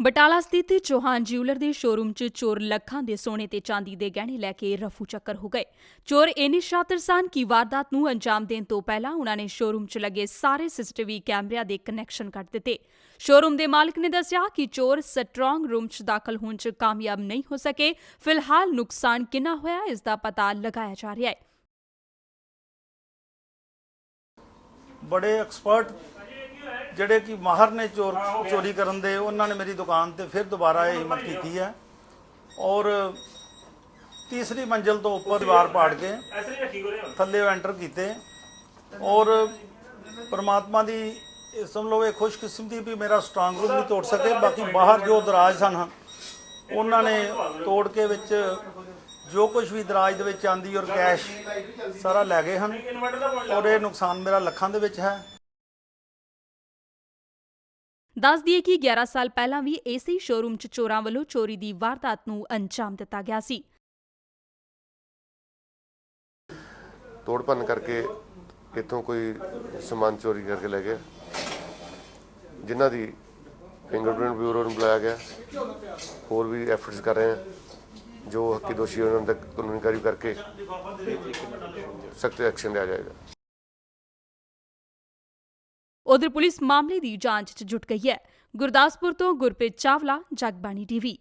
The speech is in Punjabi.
ਬਟਾਲਾ ਸਥਿਤ ਚੌਹਾਨ ਜਿਊਲਰ ਦੇ ਸ਼ੋਰੂਮ 'ਚ ਚੋਰ ਲੱਖਾਂ ਦੇ ਸੋਨੇ ਤੇ ਚਾਂਦੀ ਦੇ ਗਹਿਣੇ ਲੈ ਕੇ ਰਫੂ ਚੱਕਰ ਹੋ ਗਏ। ਚੋਰ ਇੰਨੇ ਸ਼ਾਤਰ ਸਨ ਕਿ ਵਾਰਦਾਤ ਨੂੰ ਅੰਜਾਮ ਦੇਣ ਤੋਂ ਪਹਿਲਾਂ ਉਹਨਾਂ ਨੇ ਸ਼ੋਰੂਮ 'ਚ ਲੱਗੇ ਸਾਰੇ ਸੀਸੀਟੀਵੀ ਕੈਮਰਿਆਂ ਦੇ ਕਨੈਕਸ਼ਨ ਕੱਟ ਦਿੱਤੇ। ਸ਼ੋਰੂਮ ਦੇ ਮਾਲਕ ਨੇ ਦੱਸਿਆ ਕਿ ਚੋਰ ਸਟਰੋਂਗ ਰੂਮ 'ਚ ਦਾਖਲ ਹੋਣ 'ਚ ਕਾਮਯਾਬ ਨਹੀਂ ਹੋ ਸਕੇ। ਫਿਲਹਾਲ ਨੁਕਸਾਨ ਕਿੰਨਾ ਹੋਇਆ ਇਸ ਦਾ ਪਤਾ ਲਗਾਇਆ ਜਾ ਰਿਹਾ ਹੈ। ਬੜੇ ਐਕਸਪਰਟ ਜਿਹੜੇ ਕਿ ਮਾਹਰ ਨੇ ਚੋਰ ਚੋਰੀ ਕਰਨ ਦੇ, ਉਹਨਾਂ ਨੇ ਮੇਰੀ ਦੁਕਾਨ ਤੇ ਫਿਰ ਦੁਬਾਰਾ ਇਹ ਹਿੰਮਤ ਕੀਤੀ ਹੈ। ਔਰ ਤੀਸਰੀ ਮੰਜ਼ਲ ਤੋਂ ਉੱਪਰ ਦੀਵਾਰ ਪਾੜ ਕੇ ਥੱਲੇ ਐਂਟਰ ਕੀਤੇ। ਔਰ ਪਰਮਾਤਮਾ ਦੀ ਇਹ ਸਮਝ ਲਓ ਇਹ ਖੁਸ਼ਕਿਸਮਤੀ ਵੀ ਮੇਰਾ ਸਟਰੋਂਗ ਰੂਮ ਨਹੀਂ ਤੋੜ ਸਕੇ, ਬਾਕੀ ਬਾਹਰ ਜੋ ਦਰਾਜ ਸਨ ਉਹਨਾਂ ਨੇ ਤੋੜ ਕੇ ਵਿੱਚ ਜੋ ਕੁਝ ਵੀ ਦਰਾਜ ਦੇ ਵਿੱਚ ਆਂਦੀ ਔਰ ਕੈਸ਼ ਸਾਰਾ ਲੈ ਗਏ ਹਨ। ਔਰ ਇਹ ਨੁਕਸਾਨ ਮੇਰਾ ਲੱਖਾਂ ਦੇ ਵਿੱਚ ਹੈ। ਦੱਸ ਦਈਏ ਕਿ 11 ਸਾਲ ਪਹਿਲਾਂ ਵੀ ਇਸੇ ਸ਼ੋਰੂਮ 'ਚ ਚੋਰਾਂ ਵੱਲੋਂ ਚੋਰੀ ਦੀ ਵਾਰਦਾਤ ਨੂੰ ਅੰਜਾਮ ਦਿੱਤਾ ਗਿਆ ਸੀ। ਤੋੜ ਭੰਨ ਕਰਕੇ ਇੱਥੋਂ ਕੋਈ ਸਮਾਨ ਚੋਰੀ ਕਰਕੇ ਲੈ ਗਿਆ। ਜਿਨ੍ਹਾਂ ਦੀ ਫਿੰਗਰਪ੍ਰਿੰਟ ਬਿਊਰੋ ਨੂੰ ਬੁਲਾਇਆ ਗਿਆ। ਹੋਰ ਵੀ ਐਫਰਟਸ ਕਰ ਰਹੇ ਹਾਂ। ਜੋ ਹੱਕੀ ਦੋਸ਼ੀ ਉਹਨਾਂ ਤੱਕ ਕਾਨੂੰਨੀ ਕਾਰਵਾਈ ਕਰਕੇ ਸਖਤ ਐਕਸ਼ਨ ਲਿਆ ਜਾਏਗਾ। ਉਧਰ ਪੁਲਿਸ ਮਾਮਲੇ ਦੀ ਜਾਂਚ 'ਚ ਜੁਟ ਗਈ ਹੈ। ਗੁਰਦਾਸਪੁਰ ਤੋਂ ਗੁਰਪ੍ਰੀਤ ਚਾਵਲਾ, ਜਗਬਾਣੀ ਟੀਵੀ।